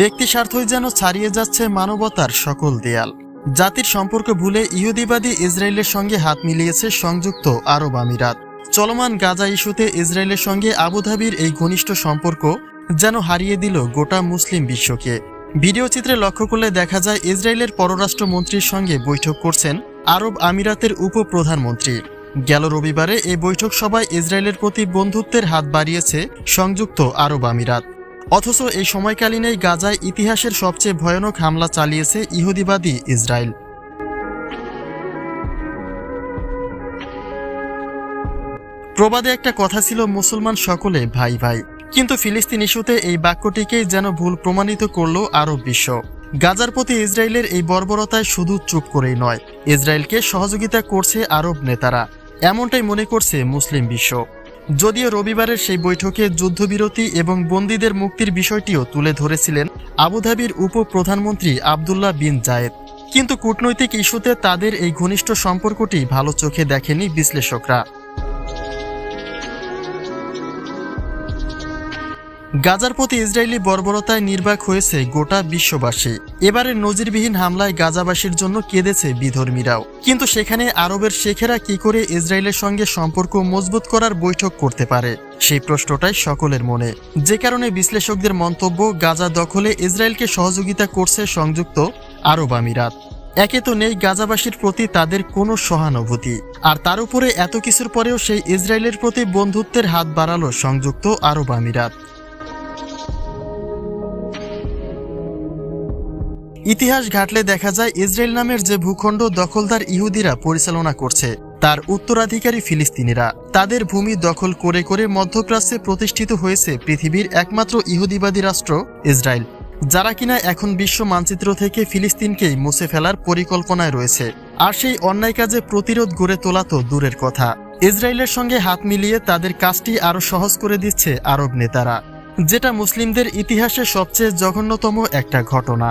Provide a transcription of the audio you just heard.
ব্যক্তি স্বার্থই যেন ছাড়িয়ে যাচ্ছে মানবতার সকল দেয়াল। জাতির সম্পর্ক ভুলে ইহুদিবাদী ইসরায়েলের সঙ্গে হাত মিলিয়েছে সংযুক্ত আরব আমিরাত। চলমান গাজা ইস্যুতে ইসরায়েলের সঙ্গে আবুধাবির এই ঘনিষ্ঠ সম্পর্ক যেন হারিয়ে দিল গোটা মুসলিম বিশ্বকে। ভিডিও চিত্রে লক্ষ্য করলে দেখা যায় ইসরায়েলের পররাষ্ট্রমন্ত্রীর সঙ্গে বৈঠক করছেন আরব আমিরাতের উপপ্রধানমন্ত্রী। গেল রবিবারে এই বৈঠক সভায় ইসরায়েলের প্রতি বন্ধুত্বের হাত বাড়িয়েছে সংযুক্ত আরব আমিরাত। অথচ এই সময়কালীনেই গাজায় ইতিহাসের সবচেয়ে ভয়ানক হামলা চালিয়েছে ইহুদিবাদী ইসরায়েল। প্রবাদে একটা কথা ছিল মুসলমান সকলে ভাই ভাই। কিন্তু ফিলিস্তিন ইস্যুতে এই বাক্যটিকেই যেন ভুল প্রমাণিত করল আরব বিশ্ব। গাজার প্রতি ইসরায়েলের এই বর্বরতায় শুধু চুপ করেই নয়, ইসরায়েলকে সহযোগিতা করছে আরব নেতারা। এমনটাই মনে করছে মুসলিম বিশ্ব। যদিও রবিবারের সেই বৈঠকে যুদ্ধবিরতি এবং বন্দীদের মুক্তির বিষয়টিও তুলে ধরেছিলেন আবুধাবির উপপ্রধানমন্ত্রী আবদুল্লাহ বিন জায়েদ। কিন্তু কূটনৈতিক ইস্যুতে তাদের এই ঘনিষ্ঠ সম্পর্কটি ভালো চোখে দেখেনি বিশ্লেষকরা। গাজার প্রতি ইসরায়েলি বর্বরতায় নির্বাক হয়েছে গোটা বিশ্ববাসী। এবারের নজিরবিহীন হামলায় গাজাবাসীর জন্য কেঁদেছে বিধর্মীরাও। কিন্তু সেখানে আরবের শেখেরা কি করে ইসরায়েলের সঙ্গে সম্পর্ক মজবুত করার বৈঠক করতে পারে, সেই প্রশ্নটাই সকলের মনে। যে কারণে বিশ্লেষকদের মন্তব্য, গাজা দখলে ইসরায়েলকে সহযোগিতা করছে সংযুক্ত আরব আমিরাত। একে তো নেই গাজাবাসীর প্রতি তাদের কোনো সহানুভূতি। আর তার উপরে এত কিছুর পরেও সেই ইসরায়েলের প্রতি বন্ধুত্বের হাত বাড়ালো সংযুক্ত আরব আমিরাত। ইতিহাস ঘাটলে দেখা যায় ইসরায়েল নামের যে ভূখণ্ড দখলদার ইহুদিরা পরিচালনা করছে, তার উত্তরাধিকারী ফিলিস্তিনিরা। তাদের ভূমি দখল করে করে মধ্যপ্রাচ্যে প্রতিষ্ঠিত হয়েছে পৃথিবীর একমাত্র ইহুদিবাদী রাষ্ট্র ইসরায়েল, যারা কিনা এখন বিশ্ব মানচিত্র থেকে ফিলিস্তিনকেই মুছে ফেলার পরিকল্পনায় রয়েছে। আর সেই অন্যায় কাজে প্রতিরোধ গড়ে তোলা তো দূরের কথা। ইসরায়েলের সঙ্গে হাত মিলিয়ে তাদের কাজটি আরও সহজ করে দিচ্ছে আরব নেতারা, যেটা মুসলিমদের ইতিহাসে সবচেয়ে জঘন্যতম একটা ঘটনা।